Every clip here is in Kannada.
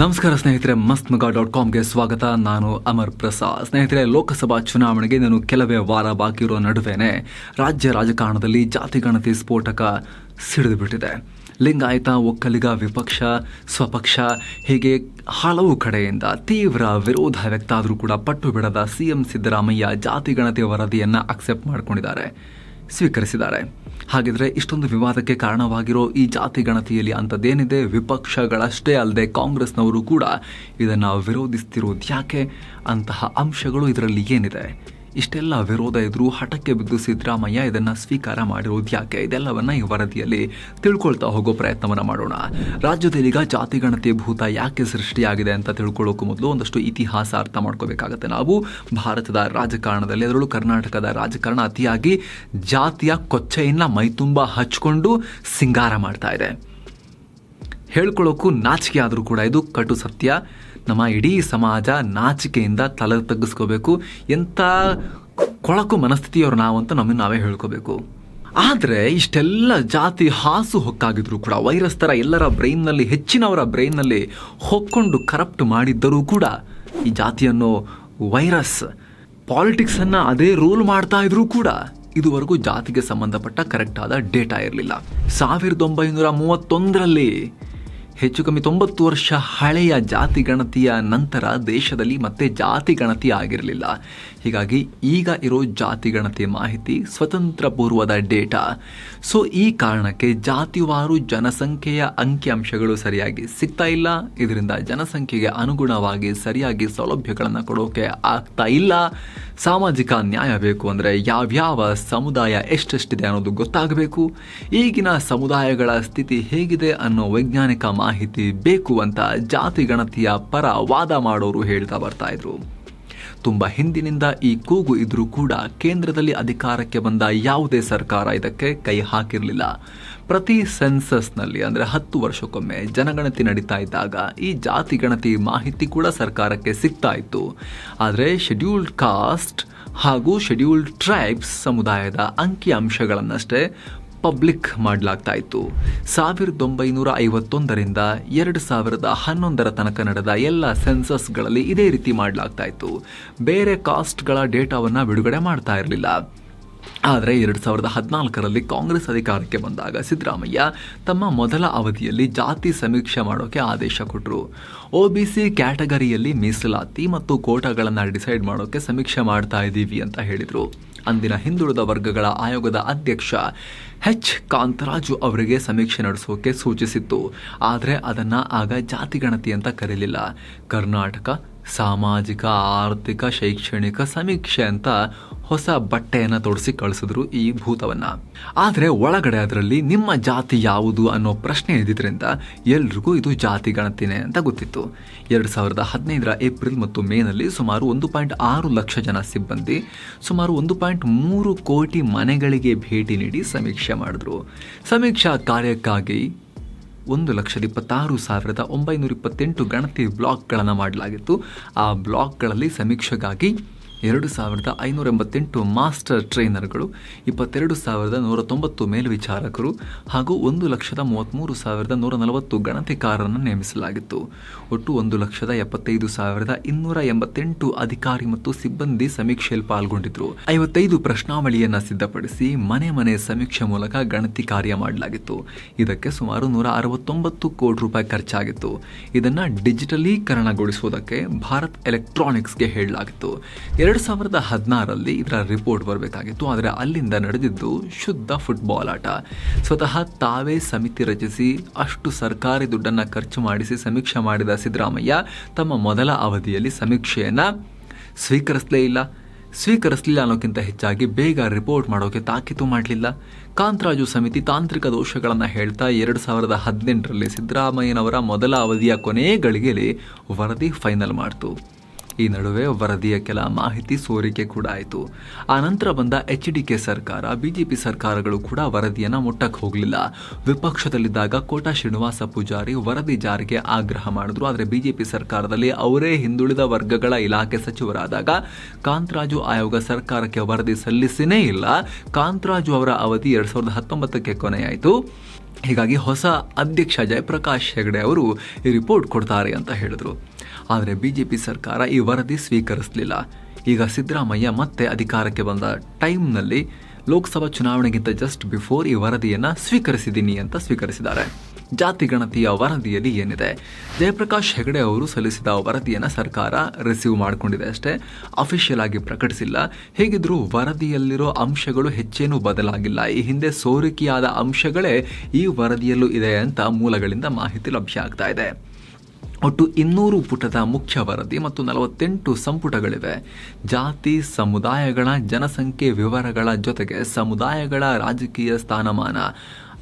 ನಮಸ್ಕಾರ ಸ್ನೇಹಿತರೆ ಮಸ್ತ್ ಮಗ ಡಾಟ್ ಕಾಮ್ಗೆ ಸ್ವಾಗತ. ನಾನು ಅಮರ್ ಪ್ರಸಾದ್. ಸ್ನೇಹಿತರೆ, ಲೋಕಸಭಾ ಚುನಾವಣೆಗೆ ನಾನು ಕೆಲವೇ ವಾರ ಬಾಕಿ ಇರೋ ನಡುವೆನೆ ರಾಜ್ಯ ರಾಜಕಾರಣದಲ್ಲಿ ಜಾತಿ ಗಣತಿ ಸ್ಫೋಟಕ ಸಿಡಿದು ಬಿಟ್ಟಿದೆ ಲಿಂಗಾಯತ, ಒಕ್ಕಲಿಗ, ವಿಪಕ್ಷ, ಸ್ವಪಕ್ಷ, ಹೀಗೆ ಹಲವು ಕಡೆಯಿಂದ ತೀವ್ರ ವಿರೋಧ ವ್ಯಕ್ತ ಆದರೂ ಕೂಡ ಪಟ್ಟು ಬಿಡದ ಸಿ ಎಂ ಸಿದ್ದರಾಮಯ್ಯ ಜಾತಿ ಗಣತಿ ವರದಿಯನ್ನು ಅಕ್ಸೆಪ್ಟ್ ಮಾಡಿಕೊಂಡಿದ್ದಾರೆ, ಸ್ವೀಕರಿಸಿದ್ದಾರೆ. ಹಾಗಿದ್ರೆ ಇಷ್ಟೊಂದು ವಿವಾದಕ್ಕೆ ಕಾರಣವಾಗಿರೋ ಈ ಜಾತಿ ಗಣತಿಯಲ್ಲಿ ಅಂಥದ್ದೇನಿದೆ, ವಿಪಕ್ಷಗಳಷ್ಟೇ ಅಲ್ಲದೆ ಕಾಂಗ್ರೆಸ್ನವರು ಕೂಡ ಇದನ್ನು ವಿರೋಧಿಸ್ತಿರೋದು ಯಾಕೆ ಅಂತಹ ಅಂಶಗಳು ಇದರಲ್ಲಿ ಏನಿದೆ? ಇಷ್ಟೆಲ್ಲ ವಿರೋಧ ಇದ್ರೂ ಹಠಕ್ಕೆ ಬಿದ್ದು ಸಿದ್ದರಾಮಯ್ಯ ಇದನ್ನು ಸ್ವೀಕಾರ ಮಾಡಿರೋದು ಯಾಕೆ? ಇದೆಲ್ಲವನ್ನ ಈ ವರದಿಯಲ್ಲಿ ತಿಳ್ಕೊಳ್ತಾ ಹೋಗೋ ಪ್ರಯತ್ನವನ್ನ ಮಾಡೋಣ. ರಾಜ್ಯದಲ್ಲಿ ಜಾತಿ ಗಣತಿ ಭೂತ ಯಾಕೆ ಸೃಷ್ಟಿಯಾಗಿದೆ ಅಂತ ತಿಳ್ಕೊಳ್ಳೋಕ್ಕೂ ಮೊದಲು ಒಂದಷ್ಟು ಇತಿಹಾಸ ಅರ್ಥ ಮಾಡ್ಕೋಬೇಕಾಗತ್ತೆ. ನಾವು ಭಾರತದ ರಾಜಕಾರಣದಲ್ಲಿ, ಅದರಲ್ಲೂ ಕರ್ನಾಟಕದ ರಾಜಕಾರಣ ಅತಿಯಾಗಿ ಜಾತಿಯ ಕೊಚ್ಚೆಯನ್ನು ಮೈತುಂಬ ಹಚ್ಕೊಂಡು ಸಿಂಗಾರ ಮಾಡ್ತಾ ಇದೆ. ಹೇಳ್ಕೊಳ್ಳೋಕ್ಕೂ ನಾಚಿಕೆ ಆದರೂ ಕೂಡ ಇದು ಕಟು ಸತ್ಯ. ನಮ್ಮ ಇಡೀ ಸಮಾಜ ನಾಚಿಕೆಯಿಂದ ತಲೆ ತಗ್ಗಿಸ್ಕೋಬೇಕು. ಎಂಥ ಕೊಳಕು ಮನಸ್ಥಿತಿಯವರು ನಾವು ಅಂತ ನಮ್ಮನ್ನು ನಾವೇ ಹೇಳ್ಕೋಬೇಕು. ಆದರೆ ಇಷ್ಟೆಲ್ಲ ಜಾತಿ ಹಾಸು ಹೊಕ್ಕಾಗಿದ್ರು ಕೂಡ, ವೈರಸ್ ಥರ ಎಲ್ಲರ ಬ್ರೈನ್ನಲ್ಲಿ, ಹೆಚ್ಚಿನವರ ಬ್ರೈನ್ನಲ್ಲಿ ಹೊಕ್ಕೊಂಡು ಕರಪ್ಟ್ ಮಾಡಿದ್ದರೂ ಕೂಡ ಈ ಜಾತಿಯನ್ನು ವೈರಸ್ ಪಾಲಿಟಿಕ್ಸನ್ನು ಅದೇ ರೂಲ್ ಮಾಡ್ತಾ ಇದ್ರೂ ಕೂಡ ಇದುವರೆಗೂ ಜಾತಿಗೆ ಸಂಬಂಧಪಟ್ಟ ಕರೆಕ್ಟಾದ ಡೇಟಾ ಇರಲಿಲ್ಲ. ಸಾವಿರದ ಒಂಬೈನೂರ ಮೂವತ್ತೊಂದರಲ್ಲಿ ಹೆಚ್ಚು ಕಮ್ಮಿ ತೊಂಬತ್ತು ವರ್ಷ ಹಳೆಯ ಜಾತಿ ಗಣತಿಯ ನಂತರ ದೇಶದಲ್ಲಿ ಮತ್ತೆ ಜಾತಿ ಗಣತಿ ಆಗಿರಲಿಲ್ಲ. ಹೀಗಾಗಿ ಈಗ ಇರೋ ಜಾತಿ ಗಣತಿ ಮಾಹಿತಿ ಸ್ವತಂತ್ರ ಪೂರ್ವದ ಡೇಟಾ. ಸೊ, ಈ ಕಾರಣಕ್ಕೆ ಜಾತಿವಾರು ಜನಸಂಖ್ಯೆಯ ಅಂಕಿಅಂಶಗಳು ಸರಿಯಾಗಿ ಸಿಗ್ತಾ ಇಲ್ಲ. ಇದರಿಂದ ಜನಸಂಖ್ಯೆಗೆ ಅನುಗುಣವಾಗಿ ಸರಿಯಾಗಿ ಸೌಲಭ್ಯಗಳನ್ನು ಕೊಡೋಕೆ ಆಗ್ತಾ ಇಲ್ಲ. ಸಾಮಾಜಿಕ ನ್ಯಾಯ ಬೇಕು ಅಂದರೆ ಯಾವ್ಯಾವ ಸಮುದಾಯ ಎಷ್ಟೆಷ್ಟಿದೆ ಅನ್ನೋದು ಗೊತ್ತಾಗಬೇಕು. ಈಗಿನ ಸಮುದಾಯಗಳ ಸ್ಥಿತಿ ಹೇಗಿದೆ ಅನ್ನೋ ವೈಜ್ಞಾನಿಕ ಮಾಹಿತಿ ಬೇಕು ಅಂತ ಜಾತಿ ಗಣತಿಯ ಪರ ವಾದ ಮಾಡೋರು ಹೇಳ್ತಾ ಬರ್ತಾ ಇದ್ರು. ತುಂಬ ಹಿಂದಿನಿಂದ ಈ ಕೂಗು ಇದ್ರೂ ಕೂಡ ಕೇಂದ್ರದಲ್ಲಿ ಅಧಿಕಾರಕ್ಕೆ ಬಂದ ಯಾವುದೇ ಸರ್ಕಾರ ಇದಕ್ಕೆ ಕೈ ಹಾಕಿರಲಿಲ್ಲ. ಪ್ರತಿ ಸೆನ್ಸಸ್ನಲ್ಲಿ ಅಂದರೆ ಹತ್ತು ವರ್ಷಕ್ಕೊಮ್ಮೆ ಜನಗಣತಿ ನಡೀತಾ ಇದ್ದಾಗ ಈ ಜಾತಿ ಗಣತಿ ಮಾಹಿತಿ ಕೂಡ ಸರ್ಕಾರಕ್ಕೆ ಸಿಗ್ತಾ ಇತ್ತು. ಆದರೆ ಶೆಡ್ಯೂಲ್ಡ್ ಕಾಸ್ಟ್ ಹಾಗೂ ಶೆಡ್ಯೂಲ್ಡ್ ಟ್ರೈಬ್ಸ್ ಸಮುದಾಯದ ಅಂಕಿ ಅಂಶಗಳನ್ನಷ್ಟೇ ಪಬ್ಲಿಕ್ ಮಾಡಲಾಗ್ತಾ ಇತ್ತು ಸಾವಿರದ ಒಂಬೈನೂರ ಐವತ್ತೊಂದರಿಂದ ಎರಡು ಸಾವಿರದ ಹನ್ನೊಂದರ ತನಕ ನಡೆದ ಎಲ್ಲ ಸೆನ್ಸಸ್ಗಳಲ್ಲಿ ಇದೇ ರೀತಿ ಮಾಡಲಾಗ್ತಾ ಇತ್ತು ಬೇರೆ ಕಾಸ್ಟ್ಗಳ ಡೇಟಾವನ್ನು ಬಿಡುಗಡೆ ಮಾಡ್ತಾ ಇರಲಿಲ್ಲ. ಆದರೆ ಎರಡು ಸಾವಿರದ ಹದಿನಾಲ್ಕರಲ್ಲಿ ಕಾಂಗ್ರೆಸ್ ಅಧಿಕಾರಕ್ಕೆ ಬಂದಾಗ ಸಿದ್ದರಾಮಯ್ಯ ತಮ್ಮ ಮೊದಲ ಅವಧಿಯಲ್ಲಿ ಜಾತಿ ಸಮೀಕ್ಷೆ ಮಾಡೋಕೆ ಆದೇಶ ಕೊಟ್ಟರು ಒ ಬಿ ಸಿ ಕ್ಯಾಟಗರಿಯಲ್ಲಿ ಮೀಸಲಾತಿ ಮತ್ತು ಕೋಟಾಗಳನ್ನು ಡಿಸೈಡ್ ಮಾಡೋಕ್ಕೆ ಸಮೀಕ್ಷೆ ಮಾಡ್ತಾ ಇದ್ದೀವಿ ಅಂತ ಹೇಳಿದರು. ಅಂದಿನ ಹಿಂದುಳಿದ ವರ್ಗಗಳ ಆಯೋಗದ ಅಧ್ಯಕ್ಷ ಎಚ್ ಕಾಂತರಾಜು ಅವರಿಗೆ ಸಮೀಕ್ಷೆ ನಡೆಸೋಕೆ ಸೂಚಿಸಿತ್ತು. ಆದರೆ ಅದನ್ನು ಆಗ ಜಾತಿಗಣತಿ ಅಂತ ಕರೀಲಿಲ್ಲ. ಕರ್ನಾಟಕ ಸಾಮಾಜಿಕ, ಆರ್ಥಿಕ, ಶೈಕ್ಷಣಿಕ ಸಮೀಕ್ಷೆ ಅಂತ ಹೊಸ ಬಟ್ಟೆಯನ್ನು ತೊಡಿಸಿ ಕಳಿಸಿದ್ರು ಈ ಭೂತವನ್ನು. ಆದರೆ ಒಳಗಡೆ ಅದರಲ್ಲಿ ನಿಮ್ಮ ಜಾತಿ ಯಾವುದು ಅನ್ನೋ ಪ್ರಶ್ನೆ ಇದ್ದಿದ್ದರಿಂದ ಎಲ್ರಿಗೂ ಇದು ಜಾತಿ ಗಣತಿನೇ ಅಂತ ಗೊತ್ತಿತ್ತು. ಎರಡು ಸಾವಿರದ ಹದಿನೈದರ ಏಪ್ರಿಲ್ ಮತ್ತು ಮೇನಲ್ಲಿ ಸುಮಾರು ಒಂದು ಪಾಯಿಂಟ್ ಆರು ಲಕ್ಷ ಜನ ಸಿಬ್ಬಂದಿ, ಸುಮಾರು ಒಂದು ಪಾಯಿಂಟ್ ಮೂರು ಕೋಟಿ ಮನೆಗಳಿಗೆ ಭೇಟಿ ನೀಡಿ ಸಮೀಕ್ಷೆ ಮಾಡಿದ್ರು. ಸಮೀಕ್ಷಾ ಕಾರ್ಯಕ್ಕಾಗಿ ಒಂದು ಲಕ್ಷದ ಇಪ್ಪತ್ತಾರು ಸಾವಿರದ ಒಂಬೈನೂರ ಇಪ್ಪತ್ತೆಂಟು ಗಣತಿ ಬ್ಲಾಕ್ಗಳನ್ನು ಮಾಡಲಾಗಿತ್ತು. ಆ ಬ್ಲಾಕ್ಗಳಲ್ಲಿ ಸಮೀಕ್ಷೆಗಾಗಿ ಎರಡು ಸಾವಿರದ ಐನೂರ ಎಂಬತ್ತೆಂಟು ಮಾಸ್ಟರ್ ಟ್ರೈನರ್ಗಳು, ಇಪ್ಪತ್ತೆರಡು ಸಾವಿರದ ನೂರ ತೊಂಬತ್ತು ಮೇಲ್ವಿಚಾರಕರು ಹಾಗೂ ಒಂದು ಲಕ್ಷದ ಮೂವತ್ತ್ಮೂರು ಸಾವಿರದ ನೂರ ನಲವತ್ತು ಗಣತಿಕಾರರನ್ನು ನೇಮಿಸಲಾಗಿತ್ತು. ಒಟ್ಟು ಒಂದು ಲಕ್ಷದ ಎಪ್ಪತ್ತೈದು ಸಾವಿರದ ಇನ್ನೂರ ಎಂಬತ್ತೆಂಟು ಅಧಿಕಾರಿ ಮತ್ತು ಸಿಬ್ಬಂದಿ ಸಮೀಕ್ಷೆಯಲ್ಲಿ ಪಾಲ್ಗೊಂಡಿದ್ದರು. ಐವತ್ತೈದು ಪ್ರಶ್ನಾವಳಿಯನ್ನು ಸಿದ್ಧಪಡಿಸಿ ಮನೆ ಮನೆ ಸಮೀಕ್ಷೆ ಮೂಲಕ ಗಣತಿ ಕಾರ್ಯ ಮಾಡಲಾಗಿತ್ತು. ಇದಕ್ಕೆ ಸುಮಾರು ನೂರ ಅರವತ್ತೊಂಬತ್ತು ಕೋಟಿ ರೂಪಾಯಿ ಖರ್ಚಾಗಿತ್ತು. ಇದನ್ನು ಡಿಜಿಟಲೀಕರಣಗೊಳಿಸುವುದಕ್ಕೆ ಭಾರತ್ ಎಲೆಕ್ಟ್ರಾನಿಕ್ಸ್ಗೆ ಹೇಳಲಾಗಿತ್ತು. ಎರಡು ಸಾವಿರದ ಹದಿನಾರರಲ್ಲಿ ಇದರ ರಿಪೋರ್ಟ್ ಬರಬೇಕಾಗಿತ್ತು. ಆದರೆ ಅಲ್ಲಿಂದ ನಡೆದಿದ್ದು ಶುದ್ಧ ಫುಟ್ಬಾಲ್ ಆಟ. ಸ್ವತಃ ತಾವೇ ಸಮಿತಿ ರಚಿಸಿ, ಅಷ್ಟು ಸರ್ಕಾರಿ ದುಡ್ಡನ್ನು ಖರ್ಚು ಮಾಡಿಸಿ ಸಮೀಕ್ಷೆ ಮಾಡಿದ ಸಿದ್ದರಾಮಯ್ಯ ತಮ್ಮ ಮೊದಲ ಅವಧಿಯಲ್ಲಿ ಸಮೀಕ್ಷೆಯನ್ನು ಸ್ವೀಕರಿಸಲೇ ಇಲ್ಲ. ಸ್ವೀಕರಿಸಲಿಲ್ಲ ಅನ್ನೋಕ್ಕಿಂತ ಹೆಚ್ಚಾಗಿ ಬೇಗ ರಿಪೋರ್ಟ್ ಮಾಡೋಕ್ಕೆ ತಾಕೀತು ಮಾಡಲಿಲ್ಲ. ಕಾಂತರಾಜು ಸಮಿತಿ ತಾಂತ್ರಿಕ ದೋಷಗಳನ್ನು ಹೇಳ್ತಾ ಎರಡು ಸಾವಿರದ ಹದಿನೆಂಟರಲ್ಲಿ ಸಿದ್ದರಾಮಯ್ಯನವರ ಮೊದಲ ಅವಧಿಯ ಕೊನೆಯ ಗಳಿಗೆಯಲ್ಲಿ ವರದಿ ಫೈನಲ್ ಮಾಡಿತು. ಈ ನಡುವೆ ವರದಿಯ ಕೆಲ ಮಾಹಿತಿ ಸೋರಿಕೆ ಕೂಡ ಆಯಿತು. ಆ ನಂತರ ಬಂದ ಎಚ್ ಡಿ ಕೆ ಸರ್ಕಾರ ಬಿಜೆಪಿ ಸರ್ಕಾರಗಳು ಕೂಡ ವರದಿಯನ್ನು ಮುಟ್ಟಕ್ಕೆ ಹೋಗಲಿಲ್ಲ. ವಿಪಕ್ಷದಲ್ಲಿದ್ದಾಗ ಕೋಟಾ ಶ್ರೀನಿವಾಸ ಪೂಜಾರಿ ವರದಿ ಜಾರಿಗೆ ಆಗ್ರಹ ಮಾಡಿದ್ರು. ಆದರೆ ಬಿಜೆಪಿ ಸರ್ಕಾರದಲ್ಲಿ ಅವರೇ ಹಿಂದುಳಿದ ವರ್ಗಗಳ ಇಲಾಖೆ ಸಚಿವರಾದಾಗ ಕಾಂತರಾಜು ಆಯೋಗ ಸರ್ಕಾರಕ್ಕೆ ವರದಿ ಸಲ್ಲಿಸಿನೇ ಇಲ್ಲ. ಕಾಂತರಾಜು ಅವರ ಅವಧಿ ಎರಡ್ ಸಾವಿರದ ಹತ್ತೊಂಬತ್ತಕ್ಕೆ ಕೊನೆಯಾಯಿತು. ಹೀಗಾಗಿ ಹೊಸ ಅಧ್ಯಕ್ಷ ಜಯಪ್ರಕಾಶ್ ಹೆಗಡೆ ಅವರು ಈ ರಿಪೋರ್ಟ್ ಕೊಡ್ತಾರೆ ಅಂತ ಹೇಳಿದ್ರು. ಆದರೆ ಬಿ ಜೆ ಪಿ ಸರ್ಕಾರ ಈ ವರದಿ ಸ್ವೀಕರಿಸಲಿಲ್ಲ. ಈಗ ಸಿದ್ದರಾಮಯ್ಯ ಮತ್ತೆ ಅಧಿಕಾರಕ್ಕೆ ಬಂದ ಟೈಮ್ನಲ್ಲಿ ಲೋಕಸಭಾ ಚುನಾವಣೆಗಿಂತ ಜಸ್ಟ್ ಬಿಫೋರ್ ಈ ವರದಿಯನ್ನು ಸ್ವೀಕರಿಸಿದ್ದೀನಿ ಅಂತ ಸ್ವೀಕರಿಸಿದ್ದಾರೆ. ಜಾತಿ ಗಣತಿಯ ವರದಿಯಲ್ಲಿ ಏನಿದೆ? ಜಯಪ್ರಕಾಶ್ ಹೆಗಡೆ ಅವರು ಸಲ್ಲಿಸಿದ ವರದಿಯನ್ನು ಸರ್ಕಾರ ರಿಸೀವ್ ಮಾಡಿಕೊಂಡಿದೆ ಅಷ್ಟೇ. ಅಫಿಷಿಯಲ್ ಆಗಿ ಪ್ರಕಟಿಸಿಲ್ಲ. ಹೇಗಿದ್ರೂ ವರದಿಯಲ್ಲಿರೋ ಅಂಶಗಳು ಹೆಚ್ಚೇನೂ ಬದಲಾಗಿಲ್ಲ. ಈ ಹಿಂದೆ ಸೋರಿಕೆಯಾದ ಅಂಶಗಳೇ ಈ ವರದಿಯಲ್ಲೂ ಇದೆ ಅಂತ ಮೂಲಗಳಿಂದ ಮಾಹಿತಿ ಲಭ್ಯ ಆಗ್ತಾ ಇದೆ. ಒಟ್ಟು ಇನ್ನೂರು ಪುಟದ ಮುಖ್ಯ ವರದಿ ಮತ್ತು ನಲವತ್ತೆಂಟು ಸಂಪುಟಗಳಿವೆ. ಜಾತಿ, ಸಮುದಾಯಗಳ ಜನಸಂಖ್ಯೆ ವಿವರಗಳ ಜೊತೆಗೆ ಸಮುದಾಯಗಳ ರಾಜಕೀಯ ಸ್ಥಾನಮಾನ.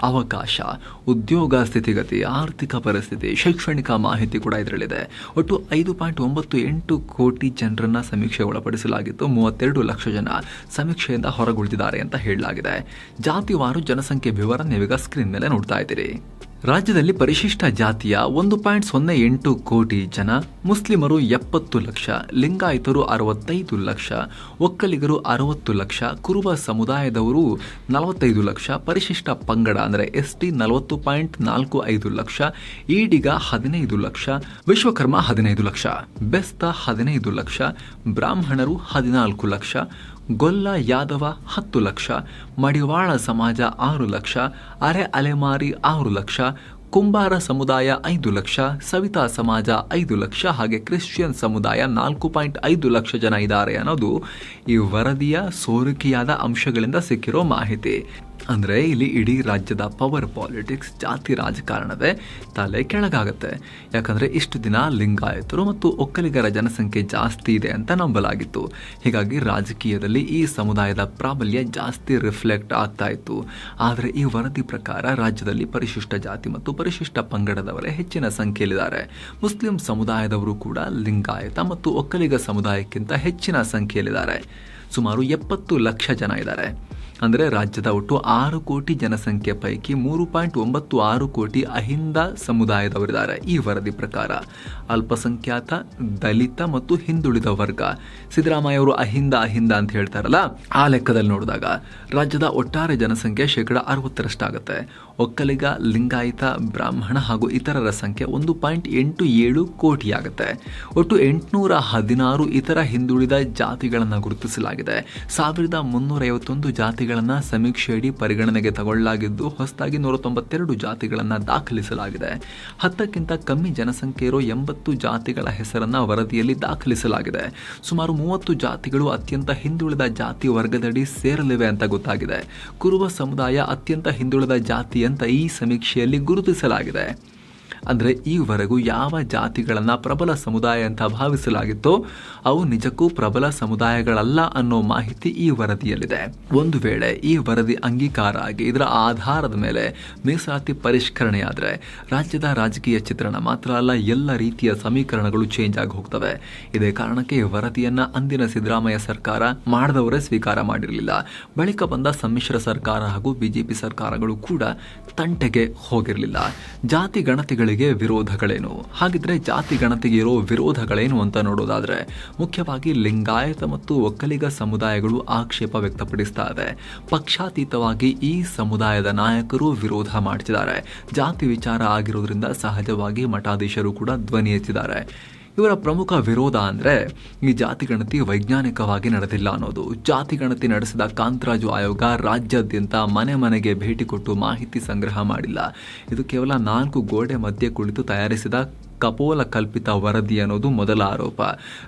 ಅವಕಾಶ, ಉದ್ಯೋಗ ಸ್ಥಿತಿಗತಿ, ಆರ್ಥಿಕ ಪರಿಸ್ಥಿತಿ, ಶೈಕ್ಷಣಿಕ ಮಾಹಿತಿ ಕೂಡ ಇದರಲ್ಲಿದೆ. ಒಟ್ಟು ಐದು ಪಾಯಿಂಟ್ ಒಂಬತ್ತು ಎಂಟು ಕೋಟಿ ಜನರನ್ನ ಸಮೀಕ್ಷೆ ಒಳಪಡಿಸಲಾಗಿತ್ತು. ಮೂವತ್ತೆರಡು ಲಕ್ಷ ಜನ ಸಮೀಕ್ಷೆಯಿಂದ ಹೊರಗುಳಿದಿದ್ದಾರೆ ಅಂತ ಹೇಳಲಾಗಿದೆ. ಜಾತಿವಾರು ಜನಸಂಖ್ಯೆ ವಿವರ ನೀವೀಗ ಸ್ಕ್ರೀನ್ ಮೇಲೆ ನೋಡ್ತಾ ಇದ್ದೀರಿ. ರಾಜ್ಯದಲ್ಲಿ ಪರಿಶಿಷ್ಟ ಜಾತಿಯ ಒಂದು ಪಾಯಿಂಟ್ ಸೊನ್ನೆ ಎಂಟು ಕೋಟಿ ಜನ, ಮುಸ್ಲಿಮರು ಎಪ್ಪತ್ತು ಲಕ್ಷ, ಲಿಂಗಾಯತರು ಅರವತ್ತೈದು ಲಕ್ಷ, ಒಕ್ಕಲಿಗರು ಅರವತ್ತು ಲಕ್ಷ, ಕುರುಬ ಸಮುದಾಯದವರು ನಲವತ್ತೈದು ಲಕ್ಷ, ಪರಿಶಿಷ್ಟ ಪಂಗಡ ಅಂದರೆ ಎಸ್ ಟಿ ನಲವತ್ತು ಪಾಯಿಂಟ್ ನಾಲ್ಕು ಐದು ಲಕ್ಷ ಈಡಿಗ ಹದಿನೈದು ಲಕ್ಷ, ವಿಶ್ವಕರ್ಮ ಹದಿನೈದು ಲಕ್ಷ, ಬೆಸ್ತ ಹದಿನೈದು ಲಕ್ಷ, ಬ್ರಾಹ್ಮಣರು ಹದಿನಾಲ್ಕು ಲಕ್ಷ ಗೊಲ್ಲ ಯಾದವ ಹತ್ತು ಲಕ್ಷ, ಮಡಿವಾಳ ಸಮಾಜ ಆರು ಲಕ್ಷ, ಅರೆ ಅಲೆಮಾರಿ ಆರು ಲಕ್ಷ, ಕುಂಬಾರ ಸಮುದಾಯ ಐದು ಲಕ್ಷ, ಸವಿತಾ ಸಮಾಜ ಐದು ಲಕ್ಷ ಹಾಗೆ ಕ್ರಿಶ್ಚಿಯನ್ ಸಮುದಾಯ ನಾಲ್ಕು ಪಾಯಿಂಟ್ ಐದು ಲಕ್ಷ ಜನ ಇದ್ದಾರೆ ಅನ್ನೋದು ಈ ವರದಿಯ ಸೋರಿಕೆಯಾದ ಅಂಶಗಳಿಂದ ಸಿಕ್ಕಿರೋ ಮಾಹಿತಿ. ಅಂದರೆ ಇಲ್ಲಿ ಇಡೀ ರಾಜ್ಯದ ಪವರ್ ಪಾಲಿಟಿಕ್ಸ್ ಜಾತಿ, ರಾಜಕಾರಣವೇ ತಲೆ ಕೆಳಗಾಗುತ್ತೆ. ಯಾಕಂದರೆ ಇಷ್ಟು ದಿನ ಲಿಂಗಾಯತರು ಮತ್ತು ಒಕ್ಕಲಿಗರ ಜನಸಂಖ್ಯೆ ಜಾಸ್ತಿ ಇದೆ ಅಂತ ನಂಬಲಾಗಿತ್ತು. ಹೀಗಾಗಿ ರಾಜಕೀಯದಲ್ಲಿ ಈ ಸಮುದಾಯದ ಪ್ರಾಬಲ್ಯ ಜಾಸ್ತಿ ರಿಫ್ಲೆಕ್ಟ್ ಆಗ್ತಾ ಇತ್ತು. ಆದರೆ ಈ ವರದಿ ಪ್ರಕಾರ ರಾಜ್ಯದಲ್ಲಿ ಪರಿಶಿಷ್ಟ ಜಾತಿ ಮತ್ತು ಪರಿಶಿಷ್ಟ ಪಂಗಡದವರೇ ಹೆಚ್ಚಿನ ಸಂಖ್ಯೆಯಲ್ಲಿದ್ದಾರೆ. ಮುಸ್ಲಿಂ ಸಮುದಾಯದವರು ಕೂಡ ಲಿಂಗಾಯತ ಮತ್ತು ಒಕ್ಕಲಿಗ ಸಮುದಾಯಕ್ಕಿಂತ ಹೆಚ್ಚಿನ ಸಂಖ್ಯೆಯಲ್ಲಿದ್ದಾರೆ. ಸುಮಾರು ಎಪ್ಪತ್ತು ಲಕ್ಷ ಜನ ಇದ್ದಾರೆ. ಅಂದರೆ ರಾಜ್ಯದ ಒಟ್ಟು ಆರು ಕೋಟಿ ಜನಸಂಖ್ಯೆ ಪೈಕಿ ಮೂರು ಪಾಯಿಂಟ್ ಒಂಬತ್ತು ಆರು ಕೋಟಿ ಅಹಿಂದ ಸಮುದಾಯದವರಿದ್ದಾರೆ. ಈ ವರದಿ ಪ್ರಕಾರ ಅಲ್ಪಸಂಖ್ಯಾತ, ದಲಿತ ಮತ್ತು ಹಿಂದುಳಿದ ವರ್ಗ, ಸಿದ್ದರಾಮಯ್ಯ ಅವರು ಅಹಿಂದ ಅಹಿಂದ ಅಂತ ಹೇಳ್ತಾರಲ್ಲ, ಆ ಲೆಕ್ಕದಲ್ಲಿ ನೋಡಿದಾಗ ರಾಜ್ಯದ ಒಟ್ಟಾರೆ ಜನಸಂಖ್ಯೆ ಶೇಕಡ ಅರವತ್ತರಷ್ಟಾಗುತ್ತೆ. ಒಕ್ಕಲಿಗ, ಲಿಂಗಾಯತ, ಬ್ರಾಹ್ಮಣ ಹಾಗೂ ಇತರರ ಸಂಖ್ಯೆ ಒಂದು ಪಾಯಿಂಟ್ ಎಂಟು ಏಳು ಕೋಟಿ ಆಗುತ್ತೆ ಒಟ್ಟು ಎಂಟುನೂರ ಹದಿನಾರು ಇತರ ಹಿಂದುಳಿದ ಜಾತಿಗಳನ್ನು ಗುರುತಿಸಲಾಗಿದೆ. ಸಾವಿರದ ಮುನ್ನೂರೈವತ್ತೊಂದು ಜಾತಿಗಳನ್ನು ಸಮೀಕ್ಷೆಯಡಿ ಪರಿಗಣನೆಗೆ ತಗೊಳ್ಳಲಾಗಿದ್ದು ಹೊಸದಾಗಿ ನೂರ ತೊಂಬತ್ತೆರಡು ಜಾತಿಗಳನ್ನು ದಾಖಲಿಸಲಾಗಿದೆ. ಹತ್ತಕ್ಕಿಂತ ಕಮ್ಮಿ ಜನಸಂಖ್ಯೆ ಇರೋ ಎಂಬತ್ತು ಜಾತಿಗಳ ಹೆಸರನ್ನು ವರದಿಯಲ್ಲಿ ದಾಖಲಿಸಲಾಗಿದೆ. ಸುಮಾರು ಮೂವತ್ತು ಜಾತಿಗಳು ಅತ್ಯಂತ ಹಿಂದುಳಿದ ಜಾತಿ ವರ್ಗದಡಿ ಸೇರಲಿವೆ ಅಂತ ಗೊತ್ತಾಗಿದೆ. ಕುರುವ ಸಮುದಾಯ ಅತ್ಯಂತ ಹಿಂದುಳಿದ ಜಾತಿ ಅಂತ ಈ ಸಮೀಕ್ಷೆಯಲ್ಲಿ ಗುರುತಿಸಲಾಗಿದೆ. ಅಂದರೆ ಈವರೆಗೂ ಯಾವ ಜಾತಿಗಳನ್ನು ಪ್ರಬಲ ಸಮುದಾಯ ಅಂತ ಭಾವಿಸಲಾಗಿತ್ತೋ ಅವು ನಿಜಕ್ಕೂ ಪ್ರಬಲ ಸಮುದಾಯಗಳಲ್ಲ ಅನ್ನೋ ಮಾಹಿತಿ ಈ ವರದಿಯಲ್ಲಿದೆ. ಒಂದು ವೇಳೆ ಈ ವರದಿ ಅಂಗೀಕಾರ ಆಗಿ ಇದರ ಆಧಾರದ ಮೇಲೆ ಮೀಸಲಾತಿ ಪರಿಷ್ಕರಣೆಯಾದರೆ ರಾಜ್ಯದ ರಾಜಕೀಯ ಚಿತ್ರಣ ಮಾತ್ರ ಅಲ್ಲ, ಎಲ್ಲ ರೀತಿಯ ಸಮೀಕರಣಗಳು ಚೇಂಜ್ ಆಗಿ ಹೋಗ್ತವೆ. ಇದೇ ಕಾರಣಕ್ಕೆ ವರದಿಯನ್ನ ಅಂದಿನ ಸಿದ್ದರಾಮಯ್ಯ ಸರ್ಕಾರ ಮಾಡಿದವರೇ ಸ್ವೀಕಾರ ಮಾಡಿರಲಿಲ್ಲ. ಬಳಿಕ ಬಂದ ಸಮ್ಮಿಶ್ರ ಸರ್ಕಾರ ಹಾಗೂ ಬಿಜೆಪಿ ಸರ್ಕಾರಗಳು ಕೂಡ ತಂಟೆಗೆ ಹೋಗಿರಲಿಲ್ಲ. ಜಾತಿ ಗಣತಿಗಳಿಗೆ ವಿರೋಧಗಳೇನು? ಹಾಗಿದ್ರೆ ಜಾತಿ ಗಣತಿಗೆ ಇರೋ ವಿರೋಧಗಳೇನು ಅಂತ ನೋಡೋದಾದ್ರೆ, ಮುಖ್ಯವಾಗಿ ಲಿಂಗಾಯತ ಮತ್ತು ಒಕ್ಕಲಿಗ ಸಮುದಾಯಗಳು ಆಕ್ಷೇಪ ವ್ಯಕ್ತಪಡಿಸ್ತಾ ಇದೆ. ಪಕ್ಷಾತೀತವಾಗಿ ಈ ಸಮುದಾಯದ ನಾಯಕರು ವಿರೋಧ ಮಾಡ್ತಿದ್ದಾರೆ. ಜಾತಿ ವಿಚಾರ ಆಗಿರೋದ್ರಿಂದ ಸಹಜವಾಗಿ ಮಠಾಧೀಶರು ಕೂಡ ಧ್ವನಿ ಎತ್ತಿದ್ದಾರೆ. ಇವರ ಪ್ರಮುಖ ವಿರೋಧ ಅಂದರೆ ಈ ಜಾತಿ ಗಣತಿ ವೈಜ್ಞಾನಿಕವಾಗಿ ನಡೆದಿಲ್ಲ ಅನ್ನೋದು. ಜಾತಿ ಗಣತಿ ನಡೆಸಿದ ಕಾಂತರಾಜು ಆಯೋಗ ರಾಜ್ಯಾದ್ಯಂತ ಮನೆ ಮನೆಗೆ ಭೇಟಿ ಕೊಟ್ಟು ಮಾಹಿತಿ ಸಂಗ್ರಹ ಮಾಡಿಲ್ಲ. ಇದು ಕೇವಲ ನಾಲ್ಕು ಗೋಡೆ ಮಧ್ಯೆ ಕುಳಿತು ತಯಾರಿಸಿದ ಕಪೋಲ ಕಲ್ಪಿತ ವರದಿ ಅನ್ನೋದು ಮೊದಲ ಆರೋಪ.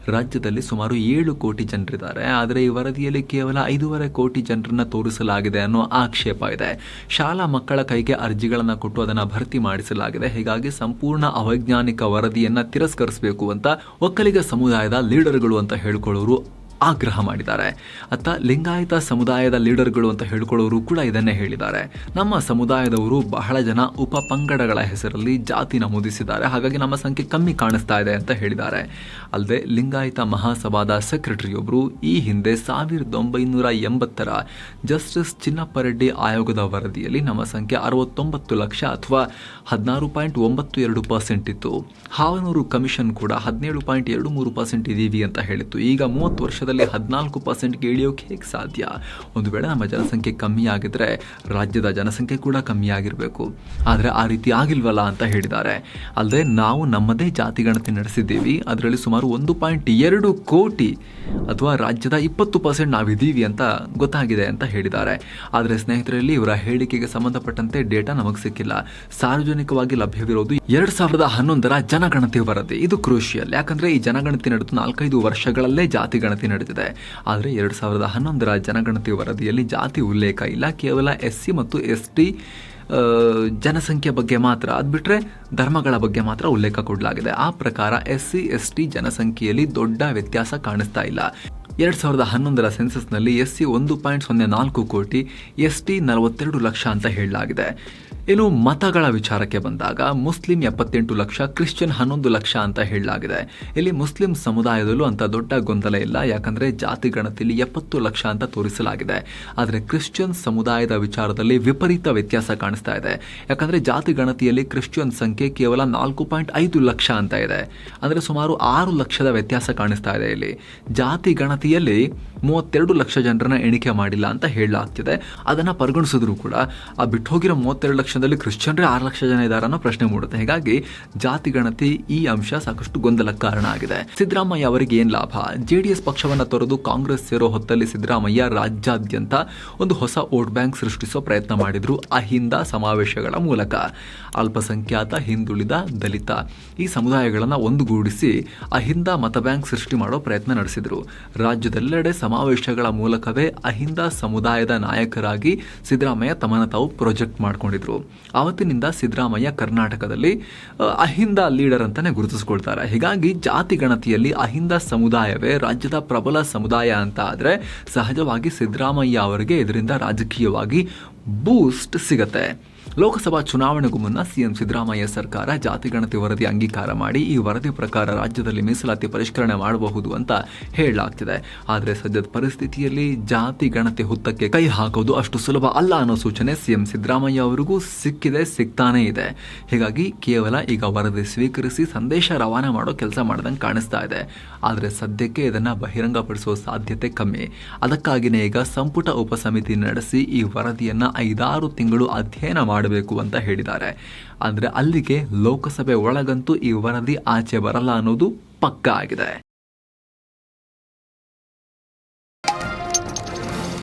ರಾಜ್ಯದಲ್ಲಿ ಸುಮಾರು ಏಳು ಕೋಟಿ ಜನರಿದ್ದಾರೆ. ಆದರೆ ಈ ವರದಿಯಲ್ಲಿ ಕೇವಲ ಐದೂವರೆ ಕೋಟಿ ಜನರನ್ನ ತೋರಿಸಲಾಗಿದೆ ಅನ್ನೋ ಆಕ್ಷೇಪ ಇದೆ. ಶಾಲಾ ಮಕ್ಕಳ ಕೈಗೆ ಅರ್ಜಿಗಳನ್ನು ಕೊಟ್ಟು ಅದನ್ನು ಭರ್ತಿ ಮಾಡಿಸಲಾಗಿದೆ. ಹೀಗಾಗಿ ಸಂಪೂರ್ಣ ಅವೈಜ್ಞಾನಿಕ ವರದಿಯನ್ನ ತಿರಸ್ಕರಿಸಬೇಕು ಅಂತ ಒಕ್ಕಲಿಗ ಸಮುದಾಯದ ಲೀಡರ್ಗಳು ಅಂತ ಹೇಳ್ಕೊಳ್ಳೋರು ಆಗ್ರಹ ಮಾಡಿದ್ದಾರೆ. ಅತ್ತ ಲಿಂಗಾಯತ ಸಮುದಾಯದ ಲೀಡರ್ಗಳು ಅಂತ ಹೇಳ್ಕೊಳ್ಳೋರು ಕೂಡ ಇದನ್ನೇ ಹೇಳಿದ್ದಾರೆ. ನಮ್ಮ ಸಮುದಾಯದವರು ಬಹಳ ಜನ ಉಪ ಪಂಗಡಗಳ ಹೆಸರಲ್ಲಿ ಜಾತಿ ನಮೂದಿಸಿದ್ದಾರೆ. ಹಾಗಾಗಿ ನಮ್ಮ ಸಂಖ್ಯೆ ಕಮ್ಮಿ ಕಾಣಿಸ್ತಾ ಇದೆ ಅಂತ ಹೇಳಿದ್ದಾರೆ. ಅಲ್ಲದೆ ಲಿಂಗಾಯತ ಮಹಾಸಭಾದ ಸೆಕ್ರೆಟರಿಯೊಬ್ಬರು ಈ ಹಿಂದೆ ಸಾವಿರದ ಒಂಬೈನೂರ ಎಂಬತ್ತರ ಜಸ್ಟಿಸ್ ಚಿನ್ನಪ್ಪರೆಡ್ಡಿ ಆಯೋಗದ ವರದಿಯಲ್ಲಿ ನಮ್ಮ ಸಂಖ್ಯೆ ಅರವತ್ತೊಂಬತ್ತು ಲಕ್ಷ ಅಥವಾ ಹದಿನಾರು ಪಾಯಿಂಟ್ ಒಂಬತ್ತು ಎರಡು ಪರ್ಸೆಂಟ್ ಇತ್ತು. ಹಾವನೂರು ಕಮಿಷನ್ ಕೂಡ ಹದಿನೇಳು ಪಾಯಿಂಟ್ ಎರಡು ಮೂರು ಪರ್ಸೆಂಟ್ ಇದ್ದೀವಿ ಅಂತ ಹೇಳಿತ್ತು. ಈಗ ಮೂವತ್ತು ವರ್ಷದ ವರ್ಷದಲ್ಲಿ ಹದಿನಾಲ್ಕು ಪರ್ಸೆಂಟ್ಗೆ ಇಳಿಯೋಕೆ ಹೇಗೆ ಸಾಧ್ಯ? ಒಂದು ವೇಳೆ ನಮ್ಮ ಜನಸಂಖ್ಯೆ ಕಮ್ಮಿ ಆಗಿದ್ರೆ ರಾಜ್ಯದ ಜನಸಂಖ್ಯೆ ಕೂಡ ಕಮ್ಮಿ ಆಗಿರಬೇಕು. ಆದರೆ ಆ ರೀತಿ ಆಗಿಲ್ವಲ್ಲ ಅಂತ ಹೇಳಿದ್ದಾರೆ. ಅಲ್ಲದೆ ನಾವು ನಮ್ಮದೇ ಜಾತಿ ಗಣತಿ ನಡೆಸಿದ್ದೀವಿ. ಅದರಲ್ಲಿ ಸುಮಾರು ಒಂದು ಪಾಯಿಂಟ್ ಎರಡು ಕೋಟಿ ಅಥವಾ ರಾಜ್ಯದ ಇಪ್ಪತ್ತು ಪರ್ಸೆಂಟ್ ನಾವಿದ್ದೀವಿ ಅಂತ ಗೊತ್ತಾಗಿದೆ ಅಂತ ಹೇಳಿದ್ದಾರೆ. ಆದರೆ ಸ್ನೇಹಿತರಲ್ಲಿ ಇವರ ಹೇಳಿಕೆಗೆ ಸಂಬಂಧಪಟ್ಟಂತೆ ಡೇಟಾ ನಮಗೆ ಸಿಕ್ಕಿಲ್ಲ. ಸಾರ್ವಜನಿಕವಾಗಿ ಲಭ್ಯವಿರೋದು ಎರಡು ಸಾವಿರದ ಹನ್ನೊಂದರ ಜನಗಣತಿ ವರದಿ. ಇದು ಕ್ರೂಷಿಯಲ್ ಯಾಕಂದ್ರೆ ಈ ಜನಗಣತಿ ನಡೆದು ನಾಲ್ಕೈದು ವರ್ಷಗಳಲ್ಲೇ ಜಾತಿ ಗಣತಿ ನಡೆದಿದೆ. ಆದರೆ ಎರಡು ಸಾವಿರದ ಹನ್ನೊಂದರ ಜನಗಣತಿ ವರದಿಯಲ್ಲಿ ಜಾತಿ ಉಲ್ಲೇಖ ಇಲ್ಲ. ಕೇವಲ ಎಸ್ ಸಿ ಮತ್ತು ಎಸ್ ಟಿ ಜನಸಂಖ್ಯೆ ಬಗ್ಗೆ ಮಾತ್ರ. ಅದು ಬಿಟ್ಟರೆ ಧರ್ಮಗಳ ಬಗ್ಗೆ ಮಾತ್ರ ಉಲ್ಲೇಖ ಕೊಡಲಾಗಿದೆ. ಆ ಪ್ರಕಾರ ಎಸ್ ಸಿ, ಎಸ್ ಟಿ ಜನಸಂಖ್ಯೆಯಲ್ಲಿ ದೊಡ್ಡ ವ್ಯತ್ಯಾಸ ಕಾಣಿಸ್ತಾ ಇಲ್ಲ. ಎರಡು ಸಾವಿರದ ಹನ್ನೊಂದರ ಸೆನ್ಸಸ್ನಲ್ಲಿ ಎಸ್ ಸಿ ಒಂದು ಪಾಯಿಂಟ್ ಸೊನ್ನೆ ನಾಲ್ಕು ಕೋಟಿ, ಎಸ್ ಟಿ ನಲವತ್ತೆರಡು ಲಕ್ಷ ಅಂತ ಹೇಳಲಾಗಿದೆ. ಇನ್ನು ಮತಗಳ ವಿಚಾರಕ್ಕೆ ಬಂದಾಗ ಮುಸ್ಲಿಂ ಎಪ್ಪತ್ತೆಂಟು ಲಕ್ಷ, ಕ್ರಿಶ್ಚಿಯನ್ ಹನ್ನೊಂದು ಲಕ್ಷ ಅಂತ ಹೇಳಲಾಗಿದೆ. ಇಲ್ಲಿ ಮುಸ್ಲಿಂ ಸಮುದಾಯದಲ್ಲೂ ಅಂತ ದೊಡ್ಡ ಗೊಂದಲ ಇಲ್ಲ, ಯಾಕಂದ್ರೆ ಜಾತಿ ಗಣತಿಯಲ್ಲಿ ಎಪ್ಪತ್ತು ಲಕ್ಷ ಅಂತ ತೋರಿಸಲಾಗಿದೆ. ಆದರೆ ಕ್ರಿಶ್ಚಿಯನ್ ಸಮುದಾಯದ ವಿಚಾರದಲ್ಲಿ ವಿಪರೀತ ವ್ಯತ್ಯಾಸ ಕಾಣಿಸ್ತಾ ಇದೆ. ಯಾಕಂದ್ರೆ ಜಾತಿ ಗಣತಿಯಲ್ಲಿ ಕ್ರಿಶ್ಚಿಯನ್ ಸಂಖ್ಯೆ ಕೇವಲ ನಾಲ್ಕು ಪಾಯಿಂಟ್ ಐದು ಲಕ್ಷ ಅಂತ ಇದೆ. ಅಂದರೆ ಸುಮಾರು ಆರು ಲಕ್ಷದ ವ್ಯತ್ಯಾಸ ಕಾಣಿಸ್ತಾ ಇದೆ ಇಲ್ಲಿ. ಜಾತಿ ಗಣತಿಯಲ್ಲಿ ಮೂವತ್ತೆರಡು ಲಕ್ಷ ಜನರನ್ನ ಎಣಿಕೆ ಮಾಡಿಲ್ಲ ಅಂತ ಹೇಳಲಾಗ್ತಿದೆ. ಅದನ್ನ ಪರಿಗಣಿಸಿದ್ರು ಕೂಡ ಆ ಬಿಟ್ಟು ಹೋಗಿರೋ ಮೂವತ್ತೆರಡು ಲಕ್ಷದಲ್ಲಿ ಕ್ರಿಶ್ಚಿಯನ್ರೇ ಆರು ಲಕ್ಷ ಜನ ಇದ್ದಾರೆ ಅನ್ನೋ ಪ್ರಶ್ನೆ ಮೂಡುತ್ತೆ. ಹೀಗಾಗಿ ಜಾತಿ ಗಣತಿ ಈ ಅಂಶ ಸಾಕಷ್ಟು ಗೊಂದಲಕ್ಕೆ ಕಾರಣ ಆಗಿದೆ. ಸಿದ್ದರಾಮಯ್ಯ ಅವರಿಗೆ ಏನು ಲಾಭ? ಜೆಡಿಎಸ್ ಪಕ್ಷವನ್ನ ತೊರೆದು ಕಾಂಗ್ರೆಸ್ ಸೇರೋ ಹೊತ್ತಲ್ಲಿ ಸಿದ್ದರಾಮಯ್ಯ ರಾಜ್ಯಾದ್ಯಂತ ಒಂದು ಹೊಸ ವೋಟ್ ಬ್ಯಾಂಕ್ ಸೃಷ್ಟಿಸೋ ಪ್ರಯತ್ನ ಮಾಡಿದ್ರು ಅಹಿಂದ ಸಮಾವೇಶಗಳ ಮೂಲಕ. ಅಲ್ಪಸಂಖ್ಯಾತ, ಹಿಂದುಳಿದ, ದಲಿತ ಈ ಸಮುದಾಯಗಳನ್ನು ಒಂದುಗೂಡಿಸಿ ಅಹಿಂದ ಮತ ಬ್ಯಾಂಕ್ ಸೃಷ್ಟಿ ಮಾಡೋ ಪ್ರಯತ್ನ ನಡೆಸಿದ್ರು. ರಾಜ್ಯದೆಲ್ಲೆಡೆ ಸಮಾವೇಶಗಳ ಮೂಲಕವೇ ಅಹಿಂದ ಸಮುದಾಯದ ನಾಯಕರಾಗಿ ಸಿದ್ದರಾಮಯ್ಯ ತಮ್ಮನ್ನು ತಾವು ಪ್ರೊಜೆಕ್ಟ್ ಮಾಡ್ಕೊಂಡಿದ್ರು. ಆವತ್ತಿನಿಂದ ಸಿದ್ದರಾಮಯ್ಯ ಕರ್ನಾಟಕದಲ್ಲಿ ಅಹ್, ಅಹಿಂದ ಲೀಡರ್ ಅಂತಲೇ ಗುರುತಿಸ್ಕೊಳ್ತಾರೆ. ಹೀಗಾಗಿ ಜಾತಿ ಗಣತಿಯಲ್ಲಿ ಅಹಿಂದ ಸಮುದಾಯವೇ ರಾಜ್ಯದ ಪ್ರಬಲ ಸಮುದಾಯ ಅಂತ ಆದರೆ ಸಹಜವಾಗಿ ಸಿದ್ದರಾಮಯ್ಯ ಅವರಿಗೆ ಇದರಿಂದ ರಾಜಕೀಯವಾಗಿ ಬೂಸ್ಟ್ ಸಿಗತ್ತೆ. ಲೋಕಸಭಾ ಚುನಾವಣೆಗೂ ಮುನ್ನ ಸಿಎಂ ಸಿದ್ದರಾಮಯ್ಯ ಸರ್ಕಾರ ಜಾತಿ ಗಣತಿ ವರದಿ ಅಂಗೀಕಾರ ಮಾಡಿ ಈ ವರದಿ ಪ್ರಕಾರ ರಾಜ್ಯದಲ್ಲಿ ಮೀಸಲಾತಿ ಪರಿಷ್ಕರಣೆ ಮಾಡಬಹುದು ಅಂತ ಹೇಳಲಾಗ್ತಿದೆ. ಆದರೆ ಸದ್ಯದ ಪರಿಸ್ಥಿತಿಯಲ್ಲಿ ಜಾತಿ ಗಣತಿ ಹುತ್ತಕ್ಕೆ ಕೈ ಹಾಕೋದು ಅಷ್ಟು ಸುಲಭ ಅಲ್ಲ ಅನ್ನೋ ಸೂಚನೆ ಸಿಎಂ ಸಿದ್ದರಾಮಯ್ಯ ಅವರಿಗೂ ಸಿಕ್ಕಿದೆ, ಸಿಗ್ತಾನೇ ಇದೆ. ಹೀಗಾಗಿ ಕೇವಲ ಈಗ ವರದಿ ಸ್ವೀಕರಿಸಿ ಸಂದೇಶ ರವಾನೆ ಮಾಡೋ ಕೆಲಸ ಮಾಡ್ದಂಗೆ ಕಾಣಿಸ್ತಾ ಇದೆ. ಆದರೆ ಸದ್ಯಕ್ಕೆ ಇದನ್ನು ಬಹಿರಂಗಪಡಿಸುವ ಸಾಧ್ಯತೆ ಕಮ್ಮಿ. ಅದಕ್ಕಾಗಿಯೇ ಈಗ ಸಂಪುಟ ಉಪಸಮಿತಿ ನಡೆಸಿ ಈ ವರದಿಯನ್ನು ಐದಾರು ತಿಂಗಳು ಅಧ್ಯಯನ ಮಾಡಬೇಕು ಅಂತ ಹೇಳಿದ್ದಾರೆ. ಅಂದ್ರೆ ಅಲ್ಲಿಗೆ ಲೋಕಸಭೆ ಒಳಗಂತೂ ಈ ವರದಿ ಆಚೆ ಬರಲ್ಲ ಅನ್ನೋದು ಪಕ್ಕ ಆಗಿದೆ.